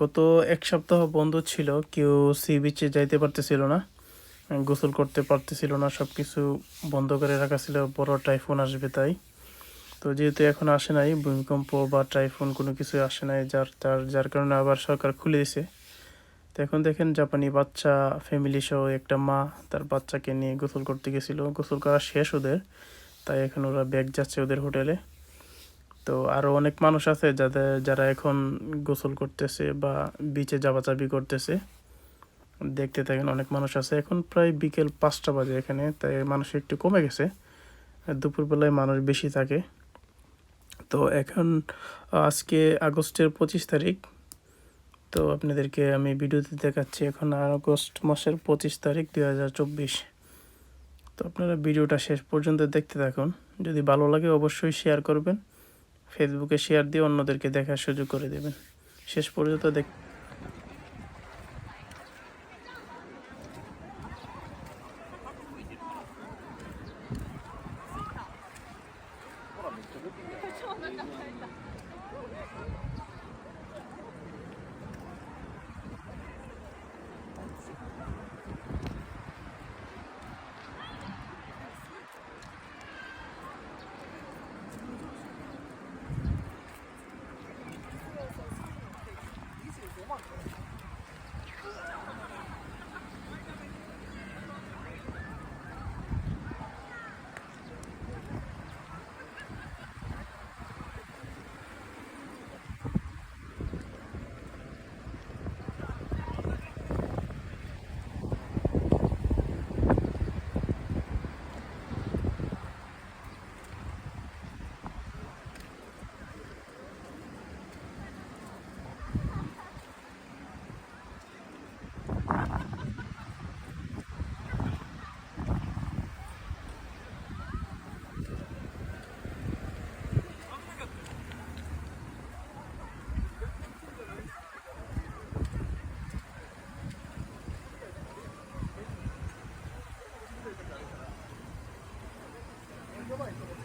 গত এক সপ্তাহ বন্ধ ছিল, কেউ সি বিচে যাইতে পারতেছিল না গোসল করতে পারতেছিল না সব কিছু বন্ধ করে রাখা ছিল, বড় টাইফুন আসবে তাই। তো যেহেতু এখন আসে নাই, ভূমিকম্প বা টাইফুন কোনো কিছু আসে নাই, যার, তার, যার কারণে আবার সরকার খুলে দিয়েছে তো এখন দেখেন, জাপানি বাচ্চা ফ্যামিলি সহ একটা মা, তার বাচ্চাকে নিয়ে গোসল করতে গেছিল। গোসল করা শেষ ওদের, তাই এখন ওরা ব্যাগ যাচ্ছে ওদের হোটেলে। তো আরও অনেক মানুষ আছে যাদের, যারা এখন গোসল করতেছে বা বিচে যাবাচাবি করতেছে। দেখতে থাকেন অনেক মানুষ আছে। এখন প্রায় বিকেল পাঁচটা বাজে এখানে, তাই মানুষ একটু কমে গেছে। দুপুরবেলায় মানুষ বেশি থাকে। তো এখন আজকে আগস্টের পঁচিশ তারিখ। তো আপনাদেরকে আমি ভিডিওতে দেখাচ্ছি এখন আগস্ট মাসের পঁচিশ তারিখ দুই হাজার চব্বিশ। তো আপনারা ভিডিওটা শেষ পর্যন্ত দেখতে থাকুন। যদি ভালো লাগে অবশ্যই শেয়ার করবেন। ফেসবুকে শেয়ার দিয়ে অন্যদেরকে দেখার সুযোগ করে দেবেন। শেষ পর্যন্ত দেখ давай, давай.